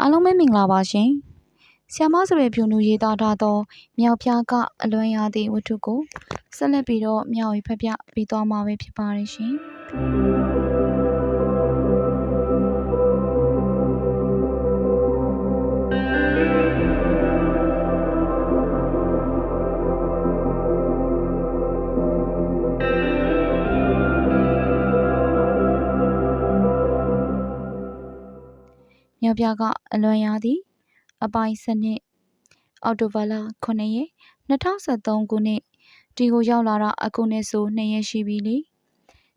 အားလုံးပဲမင်္ဂလာပါရှင်။ဆီယမစပယ်ဖြူနူရေးသားထားသောမြောက်ဖျားကအလွမ်းရသည့်ဝတ္ထုကိုဆက်လက်ပြီးတော့မျှဝေဖတ်ပြပေးသွားမှာပဲဖြစ်ပါတယ်ရှင်။ မြောက်ဖျားကအလွမ်းရသည့်အပိုင်းစနစ်အော်တိုဘာလ9ရက်2023ခုနှစ်ဒီကိုရောက်လာတာအခုနဲ့ဆို2ရက်ရှိပြီလေ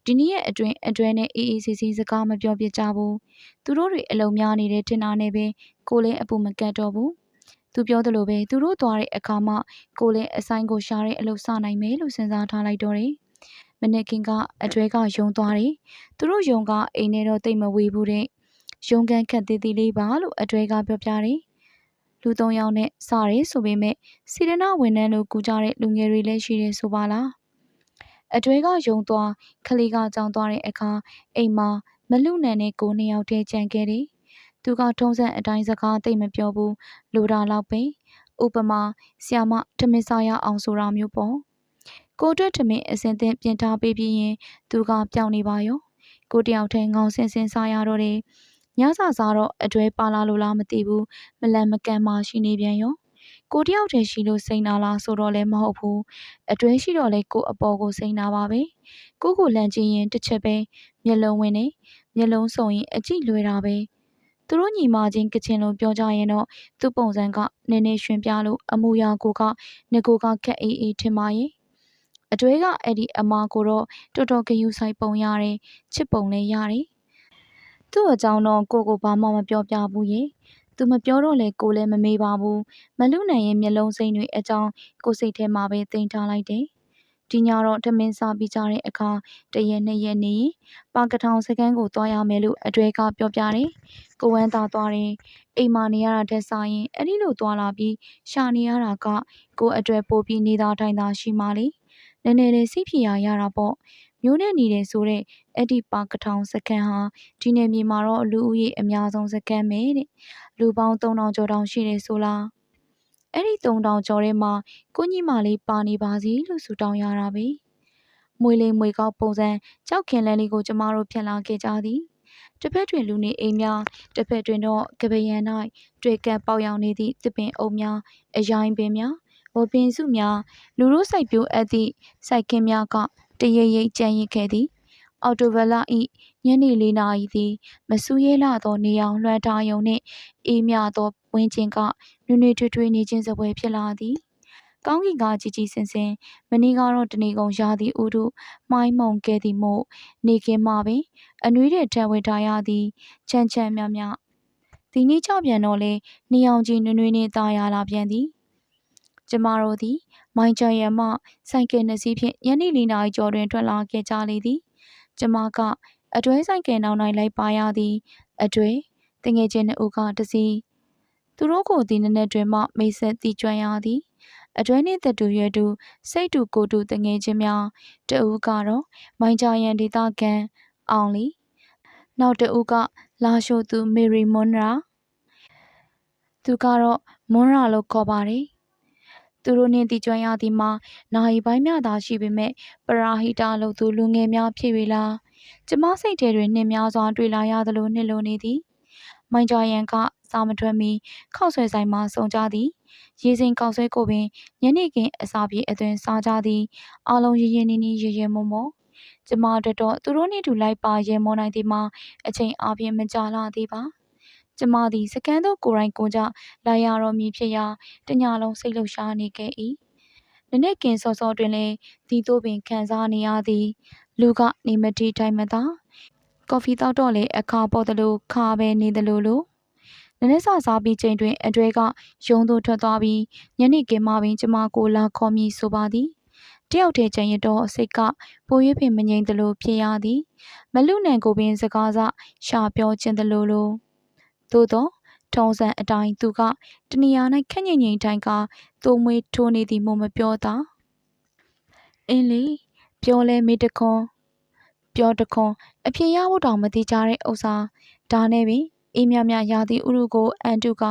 ဒီနေ့ရဲ့အတွင်းအတွဲနဲ့အေးအေးဆေးဆေးစကားမပြောပြကြဘူးသူတို့တွေအလုံများနေတဲ့တင်တာနဲ့ပဲကိုလည်းအပူမကတ်တော့ဘူးသူပြောသလိုပဲသူတို့သွားတဲ့အခါမှကိုလည်းအဆိုင်ကိုရှာတဲ့အလုပ်စနိုင်မယ်လို့စဉ်းစားထားလိုက်တော့တယ်မနေ့ကအတွဲကယုံသွားတယ်သူတို့ယုံကအိမ်ထဲတော့တိတ်မဝေးဘူးတဲ့ ရုံကန်ခက်သေးသေးလေးပါလို့အတွဲကပြောပြတယ်လူသုံးယောက်နဲ့စရဲဆိုပေမဲ့စီရနာဝန်ထမ်းလို့ကူကြတဲ့လူငယ်တွေလည်းရှိတယ်ဆိုပါလားအတွဲကယုံသွားခလေးကကြောင်းသွားတဲ့အခါအိမ်မှာမလူနန်နဲ့ကိုနှစ်ယောက်တည်းကြံခဲ့တယ်သူကထုံးစံအတိုင်းစကားသိမ့်မပြောဘူးလိုတာတော့ပဲဥပမာဆီယာမထမင်းစားရအောင်ဆိုတာမျိုးပေါ့ကိုအတွက်ထမင်းအစင်သင်ပြင်ထားပေးပြီးရင်သူကပြောင်းနေပါရောကိုတယောက်ထဲငောင်ဆင်းဆင်းစားရတော့တယ် ညစာစားတော့အတွဲပါလာလို့လားမသိဘူးမလန်မကန်မှရှိနေပြန်ရောကိုတယောက်တည်းရှိလို့စိန်နာလားဆိုတော့လည်းမဟုတ်ဘူးအတွဲရှိတော့လေကိုအပေါ်ကိုစိန်နာပါပဲကိုကိုလန့်ကြည့်ရင်တစ်ချက်ပဲမျက်လုံးဝင်နေမျက်လုံးစုံရင်အကြည့်လွယ်တာပဲသူတို့ညီမချင်းကချင်လိုပြောကြရင်တော့သူ့ပုံစံကနည်းနည်းရွှင်ပြလို့အမူအရာကိုကငကိုကခက်အေးအေးထင်ပါရဲ့အတွဲကအဲ့ဒီအမကိုတော့တော်တော်ဂယုဆိုင်ပုံရတယ်ချစ်ပုံလည်းရတယ် သူ့အကြောင်းတော့ကိုကိုဘာမှမပြောပြဘူးရေသူမပြောတော့လေကိုလည်းမမေးပါဘူးမလူနိုင်ရဲ့မျက်လုံးစိမ့်တွေအကြောင်းကိုစိတ်ထဲမှာပဲတင်ထားလိုက်တယ်ဒီညတော့ထမင်းစားပြီးကြတဲ့အခါတရက်နှစ်ရက်နေရင်ပါကထောင်စကန်းကိုသွားရမယ်လို့အတွဲကပြောပြတယ်ကိုဝမ်းသာသွားတယ်အိမ်မာနေရတာတက်စားရင်အဲ့ဒီလိုသွားလာပြီးရှာနေရတာကကိုအတွဲပို့ပြီးနေတာထိုင်တာရှိမှလေနည်းနည်းလေးစိတ်ဖြေရရတာပေါ့ မျိုးနဲ့နေတယ်ဆိုတဲ့အဲ့ဒီပါကထောင်စခန်းဟာဒီနယ်မြေမှာတော့လူဦးရေအများဆုံးစခန်းပဲတဲ့လူပေါင်း3000ကျော်တောင်ရှိတယ်ဆိုလားအဲ့ဒီ3000ကျော်ထဲမှာကိုညီမလေးပါနေပါစီလို့ဆုတောင်းရတာပဲမွေလေးမွေကောက်ပုံစံကြောက်ခင်လန်းလေးကိုကျမတို့ဖြတ်လာခဲ့ကြသည်တစ်ဖက်တွင်လူနေအိမ်များတစ်ဖက်တွင်တော့ကပယံ၌တွေ့ကပ်ပေါက်ရောင်နေသည့်သပင်အုပ်များအရိုင်းပင်များဘောပင်စုများလူတို့စိုက်ပျိုးအပ်သည့်စိုက်ခင်းများက တရိပ်ရိပ်ကြံ့ရစ်ခဲ့သည်အော်တိုဘလဤညနေလေးနာရီသည်မဆူရဲလာသောနေအောင်လွှမ်းထားယုံနှင့်အေးမြသောဝင်းချင်းကနွေနွေထွေးထွေးနေခြင်းစပွဲဖြစ်လာသည်ကောင်းကင်ကကြီးကြီးစင်စင်မနေ့ကတော့တနေကုန်ရာသီဥတုမှိုင်းမုံခဲ့သည်မို့နေခင်းမှပင်အနွေးတဲ့ထံဝေထားရသည်ချမ်းချမ်းမြမြဒီနေ့ကြပြန်တော့လေနေအောင်ကြီးနွေနွေနဲ့ตายရလာပြန်သည်ကျမတို့သည် မိုင်းချရမှဆိုင်ကယ်နှစ်စီးဖြင့်ညနေ၄နာရီကျော်တွင်ထွက်လာခဲ့ကြလေသည်ကျမကအတွဲဆိုင်ကယ်နောက်၌လိုက်ပါရသည်အတွဲတငယ်ချင်းနှစ်ဦးကတစီသူတို့ကိုဒီနက်နက်တွင်မှမိတ်ဆက်တီကျွမ်းရသည်အတွဲနှင့်တတူရွယ်တူစိတ်တူကိုတူတငယ်ချင်းများတဦးကတော့မိုင်းချရန်ဒေတာကန်အောင်လီနောက်တဦးကလာရှိုသူမေရီမွန်ရာသူကတော့မွန်ရာလို့ခေါ်ပါတယ် သူတို့နှင့်တည်ကျွမ်းရသည်မှာနာရီပိုင်းမျှသာရှိပေမဲ့ပရာဟိတလုပ်သူလူငယ်များဖြစ်၍လားကျမစိတ်ထဲတွင်နှင်းများစွာတွေ့လာရသလိုနှိမ့်လိုနေသည်မိုင်းကြရန်ကစာမထွက်မီခောက်ဆွဲဆိုင်မှစုံကြသည်ရေစိမ်ကောက်ဆွဲကိုပင်ညနေခင်းအစာပြေအသွင်စားကြသည်အလုံးရရင်နီနီရရမုံမောကျမတို့တော့သူတို့နှင့်တူလိုက်ပါရဲမောနိုင်သည်မှာအချိန်အပြည့်မကြာလာသေးပါ ကျမသည်စကန်းသို့ကိုယ်တိုင်ကိုကြလာရတော်မူဖြစ်ရာတညလုံးစိတ်လှုပ်ရှားနေခဲ့၏နနက်ကင်စောစောတွင်လည်းဒီသို့ပင်ခံစားနေရသည်လူကနေမတီတိုင်းမသာကော်ဖီတောက်တော့လေအခါပေါ်သလိုခါပဲနေသလိုလိုနနက်စာစားပြီးချိန်တွင်အတွဲကရုံးသို့ထွက်သွားပြီးညနေခင်းမှပင်ကျမကိုလာခေါ်မည်ဆိုပါသည်တယောက်တည်းကျန်ရတော့စိတ်ကပို၍ပင်မငြိမ်သလိုဖြစ်ရသည်မလူနံကိုပင်စကားစရှာပြောခြင်းသလိုလို သို့သောထုံးစံအတိုင်းသူကတနေရာ၌ခက်ငိမ့်ငိမ့်တိုင်းကသိုးမွေးထိုးနေသည်မို့မပြောသာအင်းလေပြောလဲမေတခွန်ပြောတခွန်အဖြစ်ရဖို့တောင်မတိကြတဲ့ဥစ္စာဒါနဲ့ပင်အေးမြမြရာသီဥတုကိုအန်တုက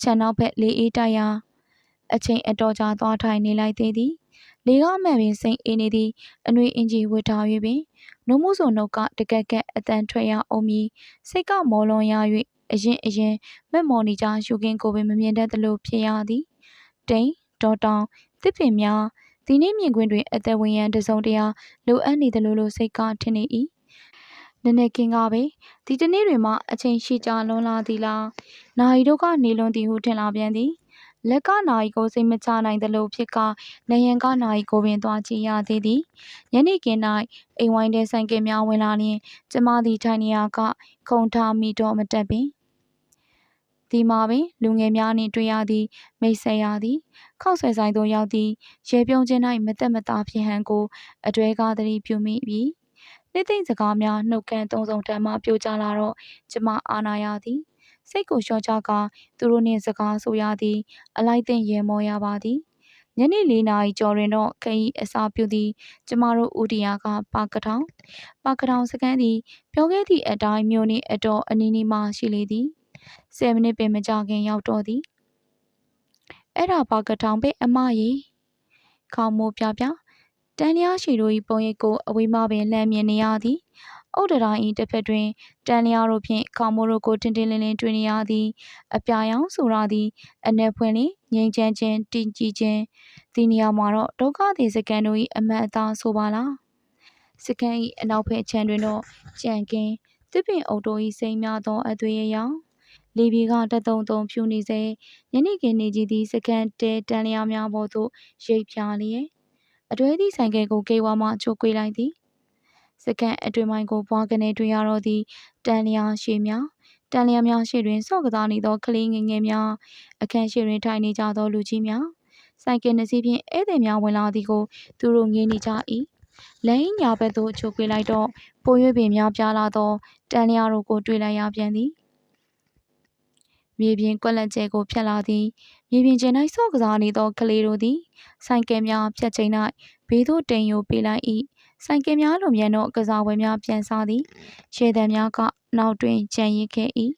ခြံနောက်ဘက်လေအေးတိုက်ရာအချိန်အတော်ကြာသွားထိုင်နေလိုက်သေးသည် လေကားမှန်ပင်စိမ့်အေးနေသည်အနှွေအင်ကြီးဝတ်ထား၍ပင်နှုံးမိုးစုံနှုတ်ကတကက်ကက်အတန်ထွက်ရအောင်မီစိတ်ကမောလွန်ရ၍အရင်အရင်မက်မော်နေကြရှုခင်းကိုပင်မမြင်တတ်သလိုဖြစ်ရသည်တိန်ဒေါ်တောင်တစ်ပင်များဒီနေ့မြင်ကွင်းတွင်အသက်ဝင်ရန်တစုံတရာလိုအပ်နေသလိုလိုစိတ်ကထင်နေ၏နည်းနည်းကင်းကားပဲဒီတနေ့တွင်မှအချိန်ရှိကြလွန်လာသည်လားနာရီတို့ကနေလွန်သည်ဟုထင်လာပြန်သည် လက်ကနာရီကိုစိတ်မချနိုင်သလိုဖြစ်ကနယံကနာရီကိုပင်သွားကြည့်ရသေးသည်ညနေခင်း၌အိမ်ဝိုင်းတဲ့ဆိုင်ကယ်များဝင်လာလျင်ကျမသည်ထိုင်နေရာကခုံထားမိတော့မတက်ပင်ဒီမှာပင်လူငယ်များနှင့်တွေ့ရသည်မိတ်ဆက်ရသည်ခောက်ဆွဲဆိုင်သို့ရောက်သည်ရေပြုံးခြင်း၌မသက်မသာဖြစ်ဟန်ကိုအတွဲကားသတိပြုမိပြီနှစ်သိမ့်စကားများနှုတ်ခမ်းသုံးစုံတမ်းမှပြိုကျလာတော့ကျမအာနာရသည် စိတ်ကိုလျှော့ချကသူတို့နှင့်စကားဆိုရသည်အလိုက်သိမ့်ရေမောရပါသည်ညနေ၄နာရီကျော်တွင်တော့ခရီးအစာပြုသည် ကျမတို့ဦးတီယာကပါကထောင်ပါကထောင်စကန်းသည်ပြောခဲ့သည့်အတိုင်းမြို့နှင့်အတော်အနီးနီးမှရှိလေသည်ဆယ်မိနစ်ပင်မကြခင်ရောက်တော့သည်အဲ့ဒါပါကထောင်ပဲအမကြီးခေါမိုးပြပြတန်လျားရှိတို့၏ပုံရိပ်ကိုအဝေးမှပင်လှမ်းမြင်နေရသည် အုတ်တရာ၏တစ်ဖက်တွင်တန်လျားတို့ဖြင့်ခေါမိုးတို့ကိုတင်းတင်းလင်းလင်းတွေ့နေရသည်အပြာရောင်ဆိုရသည်အ내ဖွင့်လင်ငိမ့်ချမ်းခြင်းတင်ကြည်ခြင်းဒီနေရာမှာတော့ဒုက္ခသည်စကန်တို့၏အမတ်အသားဆိုပါလားစကန်၏အနောက်ဖက်ခြမ်းတွင်တော့ကြံကင်းတစ်ပင်အုပ်တို့၏စိမ်းများသောအသွေးရရောင်လေပြေကတတုံတုံဖြူနေစေညနေခင်းနေကြီးသည်စကန်တဲတန်လျားများပေါ်သို့ရိပ်ဖြာလျက်အတွဲသည့်ဆိုင်ကယ်ကိုကေဝါမှချိုးကွေးလိုက်သည် စကန်အတွင်မိုင်းကိုဘွားကနေတွေ့ရတော့သည်တန်လျာရှည်များတန်လျာများရှေ့တွင်စော့ကစားနေသောကလေးငယ်ငယ်များအခန်းရှိတွင်ထိုင်နေကြသောလူကြီးများဆိုင်ကယ်နှစ်စီးဖြင့်ဧည့်သည်များဝင်လာသည်ကိုသူတို့ငေးနေကြ၏လမ်းညာဘက်သို့ချိုးကွေးလိုက်တော့ပို၍ပင်များပြားလာသောတန်လျာတို့ကိုတွေ့လိုက်ရပြန်သည်မြေပြင်ကွက်လက်ကျဲကိုဖြတ်လာသည်မြေပြင်ကျင်၌ဆော့ကစားနေသောကလေးတို့သည်ဆိုင်ကယ်များဖြတ်ချိန်၌ဘေးသို့တိမ်ယိုပေးလိုက်၏ ဆိုင်ကယ်များလိုမြန်သောကစားပွဲများပြန်စားသည်ရှေ့သည်များကနောက်တွင်ကြံရစ်ခဲ့၏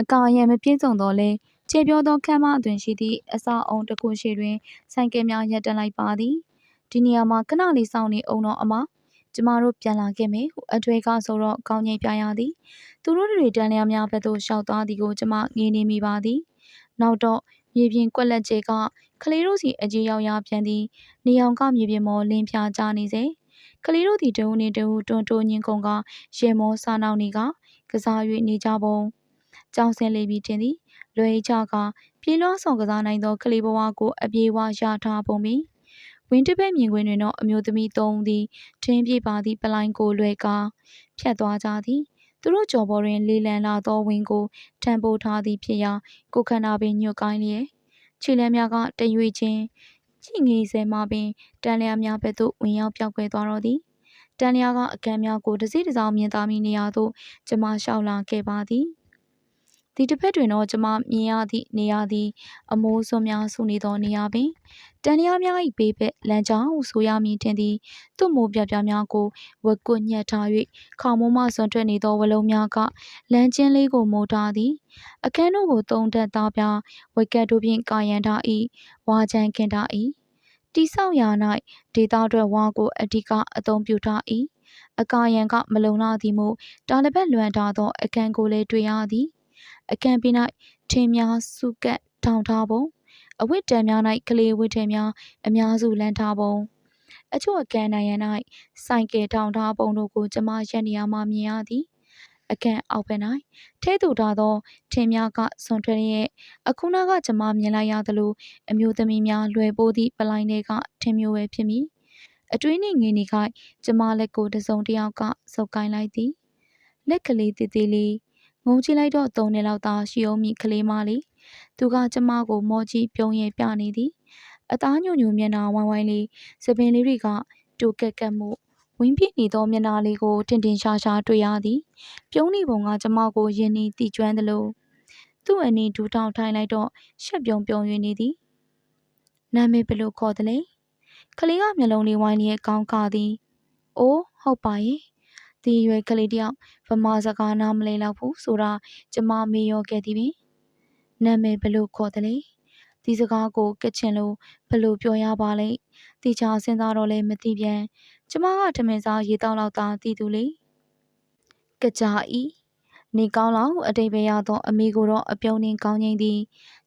အကာရံမပြည့်စုံတော့လဲခြေပြောသောခမ်းမအတွင်ရှိသည့်အစာအုံတစ်ခုရှိတွင်ဆိုင်ကယ်များရပ်တန့်လိုက်ပါသည်ဒီနေရာမှာခဏလေးစောင့်နေအောင်တော့အမကျမတို့ပြန်လာခဲ့မယ်ဟုအထွေကဆိုတော့ကောင်းငိမ့်ပြရသည် သူတို့တွေတန်လျာများဘက်သို့ရှောက်သွားသည်ကိုကျမငေးနေမိပါသည် နောက်တော့ မြေပြင်ကွက်လက်ကျဲကကလေးတို့စီအကြီးရောက်ရပြန်သည်နေအောင်ကမြေပြင်မော်လင်းပြကြနေစေကလေးတို့သည်တဦးနှင့်တဦးတွန်းတိုးညင်းကုန်ကရေမောစားနောက်နေကကစား၍နေကြပုံကြောင်စင်လေးပြီးတင်သည်လွယ်ချကပြေးလွှားဆောင်ကစားနိုင်သောကလေးဘဝကိုအပြေးဝရထားပုံပင်ဝင်းတပည့်မြင်ကွင်းတွင်တော့အမျိုးသမီးသုံးသည်ထင်းပြေပါသည့်ပလိုင်းကိုလွယ်ကာဖြတ်သွားကြသည် သူတို့ကြော်ပေါ်တွင် လေလံလာသောဝင်းကိုထံပိုးထားသည်ဖြစ်ရာကိုခန္ဓာပင်ညွတ်ကိုင်းလျက်ခြေလမ်းများကတရွေချင်းကြည့်ငေးစဲမှပင်တန်လျာများဘက်သို့ဝင်ရောက်ပြောက်ကွယ်သွားတော့သည်တန်လျာကအကံများကိုတစည်းတစောင်းမြင်သာမိနေရာသို့ကျမလျှောက်လာခဲ့ပါသည် ဒီတစ်ဖက်တွင်တော့ကျမမြင်ရသည့်နေရာသည် အမိုးစွန်းများဆူနေသောနေရာပင်တန်လျာများ၏ဘေးဘက်လမ်းကြောင်းဟုဆိုရမည်တင်သည်သူ့မိုးပြပြများကိုဝက်ကွညှက်ထား၍ခေါမိုးမှစွန်ထွက်နေသောဝလုံးများကလမ်းကျင်းလေးကိုမိုးထားသည်အခန်းတို့ကိုတုံးတက်သားပြဝက်ကက်တို့ဖြင့်ကာယံထား၏ဝါချန်ခင်ထား၏တိဆောက်ရာ၌ဒေတာအတွက်ဝါကိုအဓိကအသုံးပြုထား၏အကာယံကမလုံလောက်သည်မို့တာလဘက်လွှမ်းထားသောအခန်းကိုလည်းတွေ့ရသည် အခန်းပြ၌ထင်းများစုကပ်ထောင်ထားပုံအဝတ်တံများ၌ကလေးဝတ်ထည်များအများစုလန်းထားပုံအချို့အခန်းနိုင်ရန်၌စိုက်ကယ်ထောင်ထားပုံတို့ကိုကျမရက်နေရာမှမြင်ရသည်အခန်းအောက်ဘက်၌ထဲတူထားသောထင်းများကဆွန်ထွက်ရဲ့အခုနောက်ကကျမမြင်လိုက်ရသလိုအမျိုးသမီးများလွယ်ပိုးသည့်ပလိုင်းတွေကထင်းမျိုးပဲဖြစ်မည်အတွင်းနှင့်ငင်းနေခိုက်ကျမလက်ကိုတစုံတစ်ယောက်ကစုပ်ကိုင်းလိုက်သည်လက်ကလေးတည်တည်လေး ငုံကြည့်လိုက်တော့သုံးနှစ်လောက်သာရှိအောင်မိကလေးမလေးသူကကျမကိုမော်ကြီးပြုံးရဲပြနေသည်အသားညိုညိုမျက်နှာဝိုင်းဝိုင်းလေးစပင်လေးတွေကတူကက်ကက်မှုဝင်းပြည့်နေသောမျက်နှာလေးကိုတင်တင်ရှားရှားတွေ့ရသည် ပြုံးနေပုံကကျမကိုယင်းနီတီကျွမ်းသလိုသူ့အနီးဒူးထောင်ထိုင်လိုက်တော့ရှက်ပြုံပြုံ၍နေသည်နာမည်ဘယ်လိုခေါ်သလဲကလေးကမျက်လုံးလေးဝိုင်းလျက်ကောင်းကားသည်အိုးဟုတ်ပါရဲ့ ဒီရွယ်ကလေးတယောက်ဗမာစကားနားမလဲတော့ဘူးဆိုတာကျမမေးရောခဲ့သည်ပင်နာမည်ဘလို့ခေါ်တယ်လေဒီစကားကိုကချင်လို့ဘလို့ပြောရပါလိမ့်တီချာစဉ်းစားတော့လဲမသိပြန်ကျမကထမင်းစားရေတောက်လောက်သာတည်သူလေကကြာဤ နေကောင်းလောက်အတိတ်ပဲရသောအမေကိုတော့အပြုံးနှင်းကောင်းငိမ့်သည်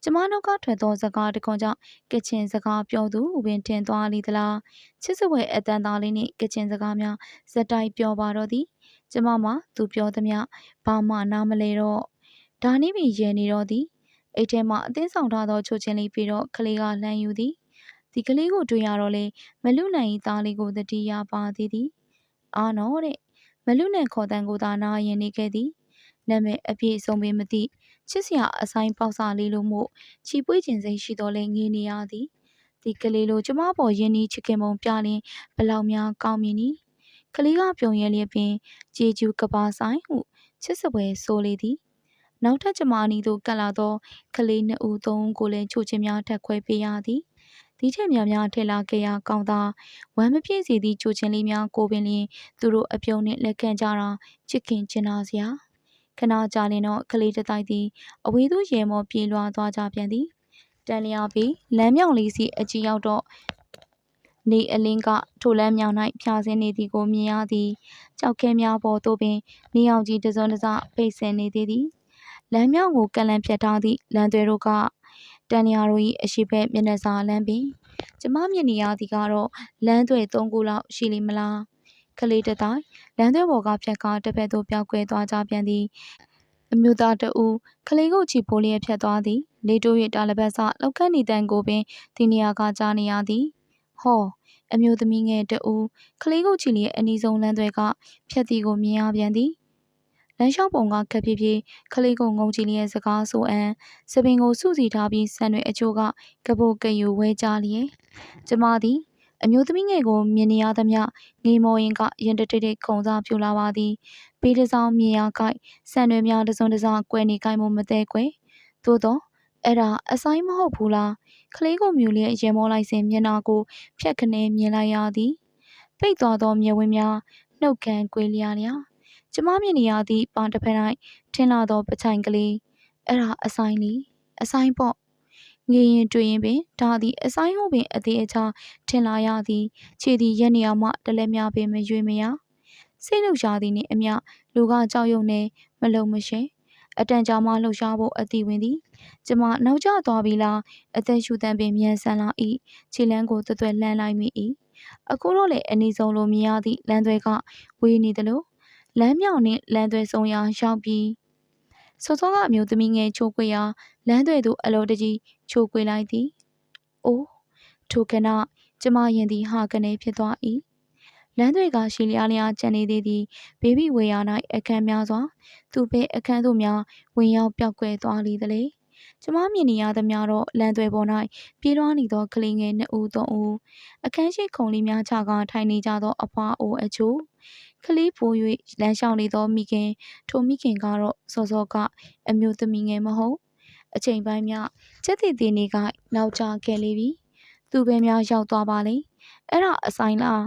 ကျမတို့ကထွက်သောစကားတခွန်ကြောင့်ကချင်စကားပြောသူပင်တင်သွားလိသလားချစ်စပွဲအတန်သားလေးနှင့်ကချင်စကားများဇက်တိုက်ပြောပါတော့သည်ကျမမှသူပြောသမျှဘာမှနားမလဲတော့ဒါနည်းပင်ရဲနေတော့သည်အိတ်ထဲမှာအသင်းဆောင်ထားသောချိုချင်းလေးပြီးတော့ကလေးကလှမ်းယူသည်ဒီကလေးကိုတွေ့ရတော့လေမလူနိုင်ဤသားလေးကိုတတိယပါသေးသည်အာနော်တဲ့မလူနဲ့ခေါ်တန်းကိုသာနာရင်နေခဲ့သည် နာမည်အပြည့်စုံပင်မသိချစ်စရာအဆိုင်ပေါက်စာလေးလို့မို့ချီပွေးခြင်းစိတ်ရှိတော်လဲငေးနေရသည်ဒီကလေးလိုကျမပေါ်ရင်းနှီးချစ်ခင်ပုံပြလင်းဘလောက်များကောင်းမြင်နီကလေးကပြုံရဲလျက်ပင်ကြေကျူကပါဆိုင်ဟုချစ်စပွဲဆိုလေသည်နောက်ထပ်ကျမအနီသို့ကပ်လာသောကလေးနှစ်ဦးသုံးဦးကိုလည်းချိုချင်းများထက်ခွဲပေးရသည်ဒီထက်များများထည့်လာခဲ့ရကောင်းသာဝမ်းမပြည့်စေသည့်ချိုချင်းလေးများကိုပင်လျင်သူတို့အပြုံနှင့်လက်ခံကြတာချစ်ခင်ကျင်နာစရာ ခဏကြာလင်တော့ကလေးတတိုက်သည်အဝေးသို့ရေမောပြေးလွှားသွားကြပြန်သည်တန်လျာပြီးလမ်းမြောင်လေးစီအကြီးရောက်တော့နေအလင်းကထိုလမ်းမြောင်၌ဖြာစင်းနေသည်ကိုမြင်ရသည်ကြောက်ခဲများပေါ်သို့ပင်နေအောင်ကြီးတစုံတစပိတ်ဆင်နေသေးသည်လမ်းမြောင်ကိုကလန်ဖြတ်ထားသည့်လမ်းသွဲတို့ကတန်လျာတို့၏အရှိဘက်မျက်နှာစာလမ်းပင်ကျမမြင်နေရသည်ကတော့လမ်းသွဲ၃ခုလောက်ရှိလိမ့်မလား ကလေးတတိုင်းလမ်းသွဲပေါ်ကဖြတ်ကားတစ်ဖက်သို့ပြောက်ကွဲသွားကြပြန်သည်အမျိုးသားတဦးကလေးကိုချီပိုးလျက်ဖြတ်သွားသည်လေတိုး၍တာလပတ်စလောက်ကန်းနေတန်ကိုပင်ဒီနေရာကကြားနေရသည်ဟောအမျိုးသမီးငယ်တဦးကလေးကိုချီလျက်အနီးဆုံးလမ်းသွဲကဖြတ်သည်ကိုမြင်ရပြန်သည်လမ်းလျှောက်ပုံကခက်ပြပြကလေးကိုငုံကြည့်လျက်စကားဆိုအံစပင်ကိုစုစည်းထားပြီးဆန်တွေအချို့ကကပုတ်ကယူဝဲကြလျက်ကျမသည် အမျိုးသမီးငယ်ကိုမြင်နေရသမျှငေမော်ရင်ကရင်တတိတ်ခုံစားပြူလာပါသည်ပေးတစောင်းမြင်ရကိုက်ဆန်တွေများတစုံတစကွဲနေကိုက်မှုမသေးကွယ်သို့တော့အဲ့ဒါအဆိုင်မဟုတ်ဘူးလားကလေးကိုမြူလျက်ရေမောလိုက်စဉ်မျက်နာကိုဖြတ်ခနဲမြင်လိုက်ရသည်ပိတ်သွားသောမျက်ဝန်းများနှုတ်ခမ်းကွေးလျားလျာကျမမြင်နေရသည့်ပါတစ်ဖက်၌ထင်းလာသောပချိုင်ကလေးအဲ့ဒါအဆိုင်လီအဆိုင်ပေါ့ ငေရင်တွေ့ရင်ပင်ဒါသည်အဆိုင်ဟုပင်အသေးအချာထင်လာရသည်ခြေသည်ရက်နေရမှတလဲများပင်မရွေမရစိတ်လှုပ်ရှားသည်နှင့်အမျှလူကကြောက်ရွံ့နေမလုံမရှင်အတန်ကြာမှလှုပ်ရှားဖို့အတိဝင်သည်ကျမနောက်ကျသွားပြီလားအသက်ရှူတမ်းပင်မြန်ဆန်လာ၏ခြေလန်းကိုသွသွဲလှမ်းလိုက်မိ၏အခုတော့လေအနီးဆုံးလိုမြင်ရသည့်လမ်းသွဲကဝေးနေသလိုလမ်းမြောင်နှင့်လမ်းသွဲဆုံးရာရောက်ပြီး စောစောကအမျိုးသမီးငယ်ချိုးခွေရာလမ်းသွဲသို့အလောတကြီးချိုးခွေလိုက်သည်။အိုးထိုကနကျမရင်သည်ဟာကနေဖြစ်သွား၏။လမ်းသွဲကရှီလျားလျားကျန်နေသေးသည်ဘေဘီဝေယာ၌အခန်းများစွာသူပဲအခန်းသို့များဝင်ရောက်ပြောက်ကွယ်သွားလိသလေ။ကျမမြင်နေရသမျှတော့လမ်းသွဲပေါ်၌ပြေးလွှားနေသောကလေးငယ်နှစ်ဦးသုံးဦးအခန်းရှိခုံလေးများချကာထိုင်နေကြသောအဖွားအိုအချို့ ကလေးပိုး၍လမ်းလျှောက်နေသောမိခင်ထိုမိခင်ကတော့စောစောကအမျိုးသမီးငယ်မဟုတ်အချိန်ပိုင်းမြကျက်တီတီနေကနောက်ကျခဲ့လေပြီသူပဲများရောက်သွားပါလေအဲ့ဒါအဆိုင်လား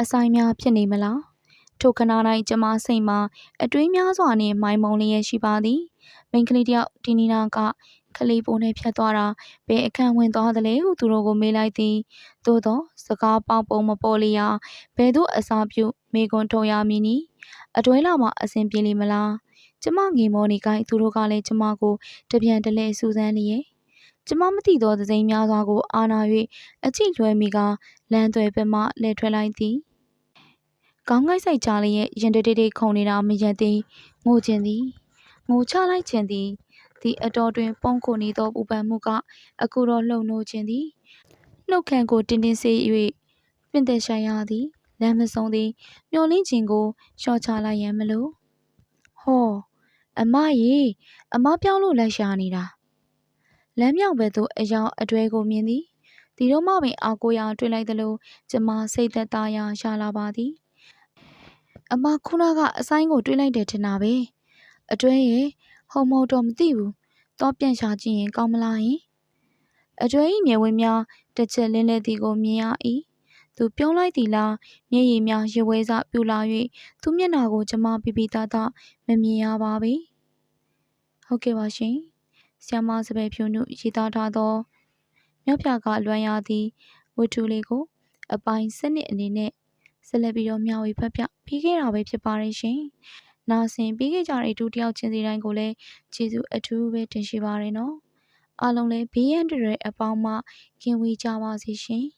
အဆိုင်များဖြစ်နေမလားထိုခဏ၌ကျမစိတ်မှာအတွင်းများစွာနှင့်မိုင်းမုံလျက်ရှိပါသည်မိန်းကလေးတယောက်ဒီနီနာက ကလေးပုံနဲ့ဖြတ်သွားတာဘယ်အခန်းဝင်သွားသလဲဟုသူတို့ကိုမေးလိုက်သည်သို့သောစကားပေါက်ပုံမပေါ်လျာဘယ်သို့အစာပြုမိကွန်ထုံရမည်နီအတွဲလာမှအစဉ်ပြေလိမလားကျမငေမောနေကိုင်းသူတို့ကလည်းကျမကိုတပြန်တလဲစူးစမ်းလျက်ကျမမသိသောသစိမ်းများစွာကိုအာနာ၍အကြည့်လွှဲမိကလမ်းသွဲဘက်မှလှည့်ထွက်လိုက်သည်ကောင်းကိုက်ဆိုင်ချလျက်ရင်တတိတိခုန်နေတာမရက်သည်ငိုခြင်းသည်ငိုချလိုက်ခြင်းသည် ဒီအတော်တွင် ပုံကိုနေသောပူပန်မှုက အခုတော့လှုံ့နိုးခြင်းသည်နှုတ်ခမ်းကိုတင်းတင်းစေး၍ပင်သက်ဆိုင်ရသည်လမ်းမဆုံးသည်မျောလင်းခြင်းကိုလျှော့ချလိုက်ရန်မလို့ဟောအမရေအမပြောင်းလို့လိုက်ရှာနေတာလမ်းမြောင်ဘက်သို့အယောင်အတွဲကိုမြင်သည်ဒီတော့မှပင်အာကိုရာတွေ့လိုက်သလိုကျမစိတ်သက်သာရာရှာလာပါသည်အမခုနကအဆိုင်ကိုတွေးလိုက်တယ်ထင်တာပဲအတွဲရဲ့ ဟုံမဟုတ်တော့မသိဘူးတော့ပြန်ရှာကြည့်ရင်ကောင်းမလားယင်အတွဲ၏မျက်ဝန်းများတစ်ချက်လင်းလဲသည်ကိုမြင်ရ၏သူပြုံးလိုက်သည်လားမျက်ရည်များရေဝဲစပြူလာ၍သူမျက်နှာကိုကျမပြပြသားသားမမြင်ရပါပေဟုတ်ကဲ့ပါရှင်ဆ iam မစပယ်ဖြူနုရေးသားထားသောမြောက်ပြကလွမ်းရသည့်ဝတ္ထုလေးကို အပိုင်းစနစ်အနေနဲ့ဆက်လက်ပြီးတော့မျှဝေဖတ်ပြပြီးခဲ့တာပဲဖြစ်ပါတယ်ရှင်။ နာဆင်ပြီးခဲ့ကြတဲ့ဒုတိယချင်းစီတိုင်းကိုလည်းကျေးဇူးအထူးပဲတင်ရှိပါရနော်။အားလုံးလည်းဘေးရန်တွေအပေါင်းမှကင်းဝေးကြပါစေရှင်။